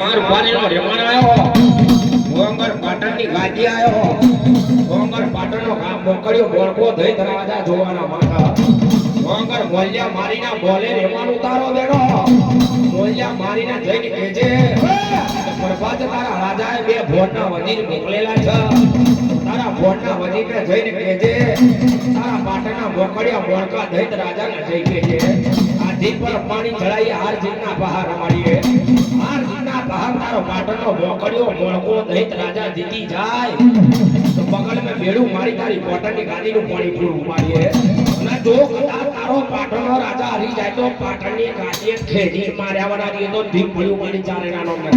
માર પાણીનો રેમાણ આવ્યો. ગોંગર પાટણની ગાદી આવ્યો. ગોંગર પાટણનો ગામ મોકળ્યો જઈને કેજે તારા રાજાએ બે ભોરના વજીર મોકલેલા છે. તારા ભોટના વજીરને જઈને કહેજે, તારા પાટણના મોકળિયા બોળકા દઈ રાજાને જઈ કહેજે. આ પર પાણી ચડાઈ હાર જીતના બહાર અમારીએ હારજીના બહાર તારો પાટણનો મોકળિયો મોળકો દૈત રાજા જીતી જાય તો બગલ મેં ભેળું મારી તારી પોટણની ગાદીનું પાણી પૂરું પાડીએ અને જો કદાચ તારો પાટણનો રાજા હરી જાય તો પાટણની ગાદીએ ખેડી માર્યા વડા તો ધીમ ભળ્યું મારી ચારે નાનો મેં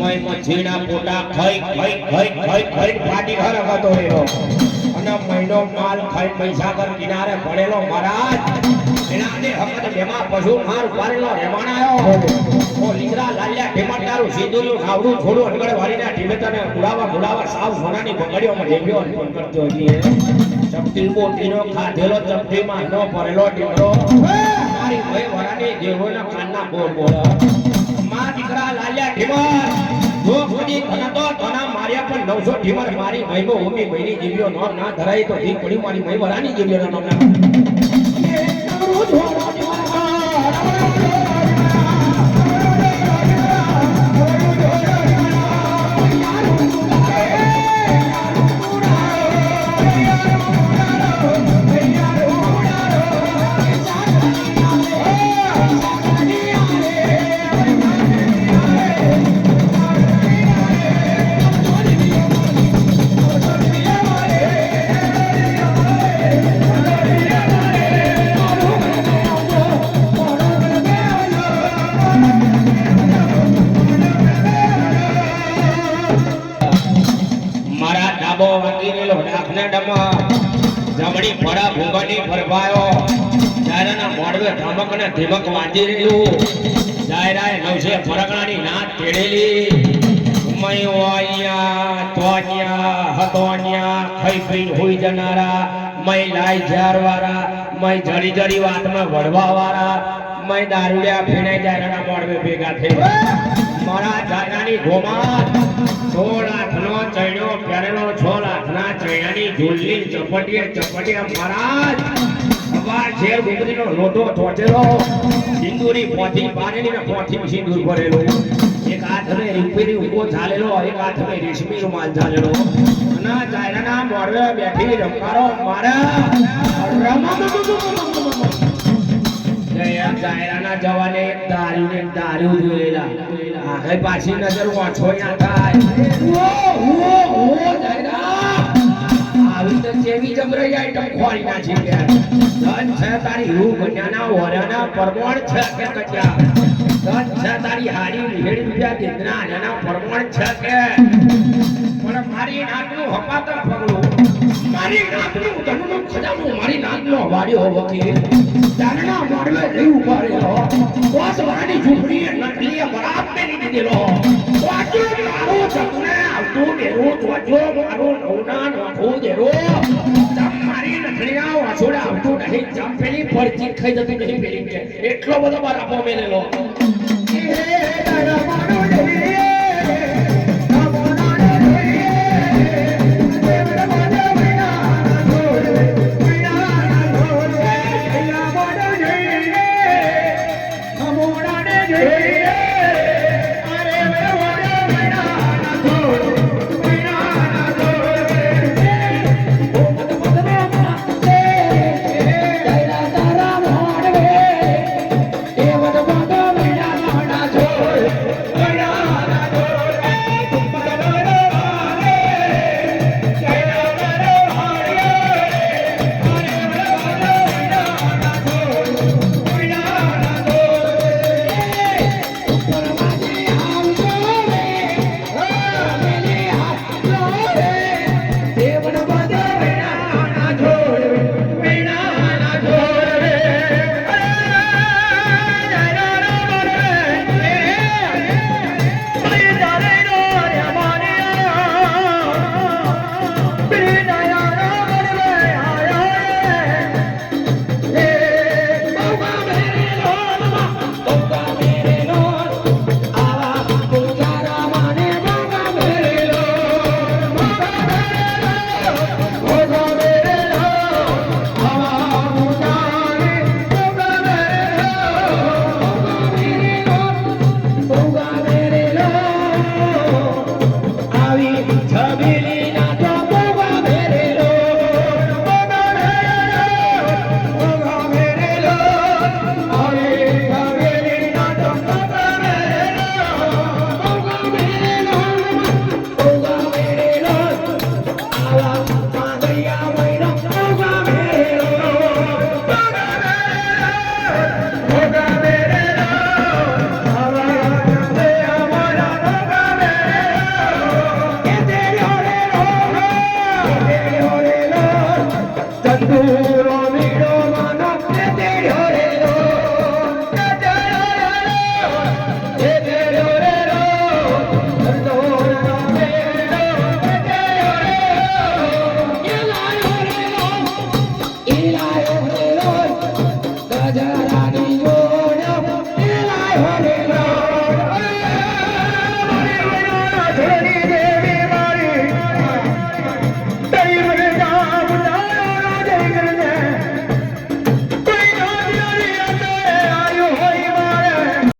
મેં મચ્છીના પોટા ખાઈ ખાઈ ખાઈ ખાઈ, ખઈ ફાટી ઘર હતો રહ્યો. અને મહિનો માલ ખાઈ મહીસાગર કિનારે પડેલો મહારાજ. એના ને હકત જેમાં પશુ માર ઉપાડેલો રેવાણ આવ્યો ઓ લીંગરા લાલ્યા ઢેમણદારું સીધુલું નાવડું થોડું અનગળ વાળીને ઢીમેતને ઉડાવા ઉડાવા સાવ સોનાની બંગડીઓમાં રેવ્યો અર્પણ કરતો હજી ચપટી મોતીનો ખાધેલો ચપટીમાં નો ભરેલો ઢીમરો મારી ભય વરાની દેવોના કાનના બોર બોલ ઢીમર. જો ખોદી ધનતો ધના માર્યા પણ 900 ઢીમર મારી મહિમો ઉમી મહિની જીવ્યો નો ના ધરાય તો ધી પડી મારી મહી રાની જીવ્યો નો ના જમણી ફળા ભૂંગની ફરવાયો જાયરાના મોડવે ધમક ને ધીમક વાંચી રહ્યું. જાયરાએ નવસે ફરકણાની નાત તેડેલી. મય વાયા તોન્યા હતોન્યા ખઈ ખઈ હોઈ જનારા. મય લાઈ ઝારવારા, મય જડી જડી વાતમાં વળવા વાળા મય દારૂડિયા ફીણાઈ જાયરાના મોડવે ભેગા થઈ મારા જાયરાની ગોમાત સોળ આઠનો ચણ્યો પહેરેલો સોળ ચણ્યાની ઝૂલની ચપટીએ ચપટીએ મહારાજ અવાર ઝેર ડુંગળીનો લોટો ચોટેલો સિંદૂરી પોથી પાણીની ને પોથી સિંદૂર ભરેલો. એક હાથને રૂપેરી ઊભો ચાલેલો એક હાથને રેશમી રૂમાલ ચાલેલો અને જાયરાના મોડવે બેઠી રમકારો મારા રમા જવાને દારૂ ને દારૂ જોયેલા આગળ પાછી નજર વાંચો ના થાય. આવી જમરાઈ કેવી જબરાઈ આઈટમ ખોરી નાખી કે ધન છે તારી રૂ કન્યાના વરાના પરમોણ છે કે કચ્યા? ધન છે તારી હારી વિહેડી રૂપિયા દેદના એના પરમોણ છે કે? પણ મારી નાકનું હપાતર પગલું, મારી નાકનું ધનનું ખજાનું, મારી નાકનો વાડ્યો વકીલ ચારણા મોડવે જઈ ઊભા રહ્યો કોસ વાળી ઝૂંપડીએ નકલીએ બરાબર ને દીધેલો. આવતું ડેરું વાજો મારો નવના નખો ડેરો તમ મારી નકલીના વાસોડા આવતું નહીં જમ પેલી પડતી ખાઈ જતી નહીં એટલો બધો મારા મેલેલો એ દાડા મારો